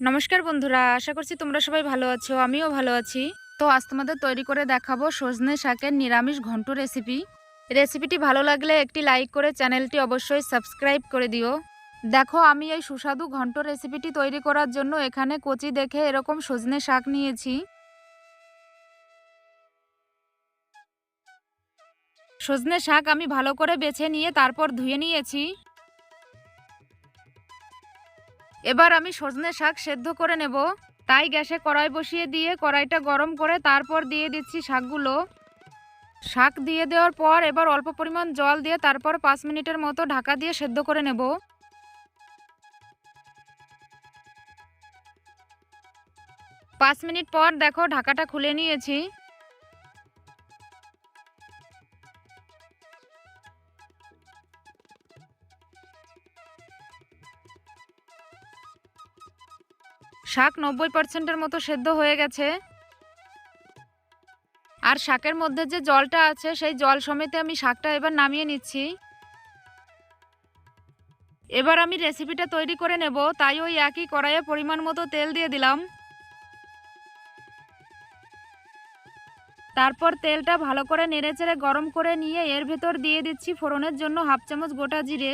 নমস্কার বন্ধুরা, আশা করছি তোমরা সবাই ভালো আছো, আমিও ভালো আছি। তো আজ তোমাদের তৈরি করে দেখাবো সজনে শাকের নিরামিষ ঘন্ট রেসিপি রেসিপিটি ভালো লাগলে একটি লাইক করে চ্যানেলটি অবশ্যই সাবস্ক্রাইব করে দিও। দেখো, আমি এই সুস্বাদু ঘন্ট রেসিপিটি তৈরি করার জন্য এখানে কচি দেখে এরকম সজনে শাক নিয়েছি। সজনে শাক আমি ভালো করে বেছে নিয়ে তারপর ধুয়ে নিয়েছি। এবার আমি সজনে শাক সেদ্ধ করে নেব। তাই গ্যাসে কড়াই বসিয়ে দিয়ে কড়াইটা গরম করে তারপর দিয়ে দিচ্ছি শাকগুলো। শাক দিয়ে দেওয়ার পর এবার অল্প পরিমাণ জল দিয়ে তারপর পাঁচ মিনিটের মতো ঢাকা দিয়ে সেদ্ধ করে নেব। পাঁচ মিনিট পর দেখো ঢাকাটা খুলে নিয়েছি। শাক নব্বই পার্সেন্টের মতো সেদ্ধ হয়ে গেছে। আর শাকের মধ্যে যে জলটা আছে, সেই জল সমেত আমি শাকটা এবার নামিয়ে নিচ্ছি। এবার আমি রেসিপিটা তৈরি করে নেব, তাই ওই একই কড়াইয়ে পরিমাণ মতো তেল দিয়ে দিলাম। তারপর তেলটা ভালো করে নেড়েচেড়ে গরম করে নিয়ে এর ভেতর দিয়ে দিচ্ছি ফোড়নের জন্য হাফ চামচ গোটা জিরে।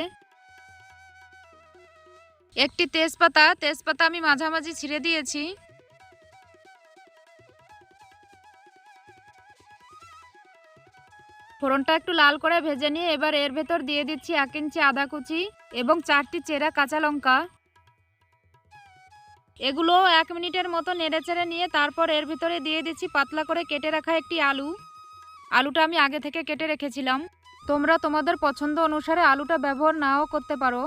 একটি তেজপাতা তেজপাতা আমি মাঝামাঝি ছিঁড়ে দিয়েছি। ফোড়নটা একটু লাল করে ভেজে নিয়ে এবার এর ভেতর দিয়ে দিচ্ছি এক ইঞ্চি আদা কুচি এবং চারটি চেরা কাঁচা লঙ্কা। এগুলো এক মিনিটের মতো নেড়েচেড়ে নিয়ে তারপর এর ভিতরে দিয়ে দিচ্ছি পাতলা করে কেটে রাখা একটি আলু। আলুটা আমি আগে থেকে কেটে রেখেছিলাম। তোমরা তোমাদের পছন্দ অনুসারে আলুটা ব্যবহার নাও করতে পারো।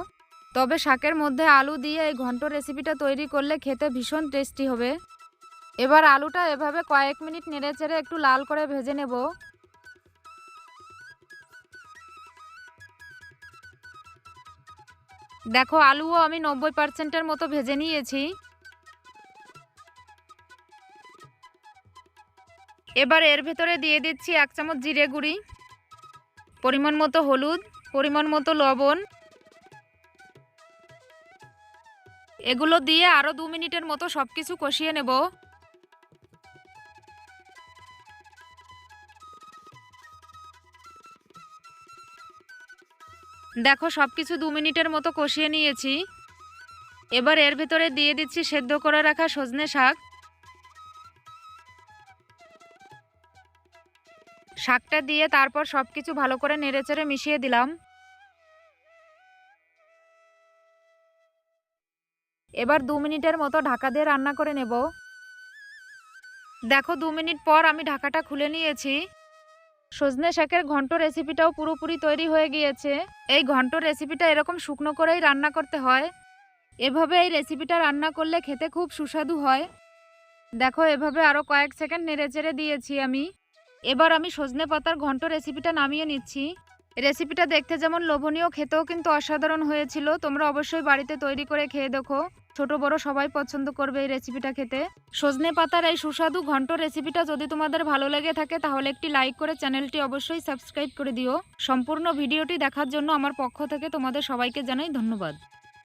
তবে শাকের মধ্যে আলু দিয়ে এই ঘন্ট রেসিপিটা তৈরি করলে খেতে ভীষণ টেস্টি হবে। এবার আলুটা এভাবে কয়েক মিনিট নেড়েচেড়ে একটু লাল করে ভেজে নেব। দেখো, আলুও আমি নব্বই পার্সেন্টের মতো ভেজে নিয়েছি। এবার এর ভেতরে দিয়ে দিচ্ছি এক চামচ জিরে গুঁড়ি, পরিমাণ মতো হলুদ, পরিমাণ মতো লবণ এগুলো দিয়ে আরও দু মিনিটের মতো সব কিছু কষিয়ে নেব। দেখো সব কিছু দু মিনিটের মতো কষিয়ে নিয়েছি। এবার এর ভেতরে দিয়ে দিচ্ছি সেদ্ধ করে রাখা সজনে শাক। শাকটা দিয়ে তারপর সব কিছু ভালো করে নেড়েচেড়ে মিশিয়ে দিলাম। এবার দু মিনিটের মতো ঢাকা দিয়ে রান্না করে নেব। দেখো, দু মিনিট পর আমি ঢাকাটা খুলে নিয়েছি। সজনে শাকের ঘন্ট রেসিপিটাও পুরোপুরি তৈরি হয়ে গিয়েছে। এই ঘন্ট রেসিপিটা এরকম শুকনো করেই রান্না করতে হয়। এভাবে এই রেসিপিটা রান্না করলে খেতে খুব সুস্বাদু হয়। দেখো, এভাবে আরও কয়েক সেকেন্ড নেড়েচেড়ে দিয়েছি আমি। এবার আমি সজনে পাতার ঘন্ট রেসিপিটা নামিয়ে নিচ্ছি। রেসিপিটা দেখতে যেমন লোভনীয়, খেতেও কিন্তু অসাধারণ হয়েছিল। তোমরা অবশ্যই বাড়িতে তৈরি করে খেয়ে দেখো। ছোট বড় সবাই পছন্দ করবে এই রেসিপিটা খেতে। সজনে পাতার এই সুস্বাদু ঘন্ট রেসিপিটা যদি তোমাদের ভালো লেগে থাকে, তাহলে একটি লাইক করে চ্যানেলটি অবশ্যই সাবস্ক্রাইব করে দিও। সম্পূর্ণ ভিডিওটি দেখার জন্য আমার পক্ষ থেকে তোমাদের সবাইকে জানাই ধন্যবাদ।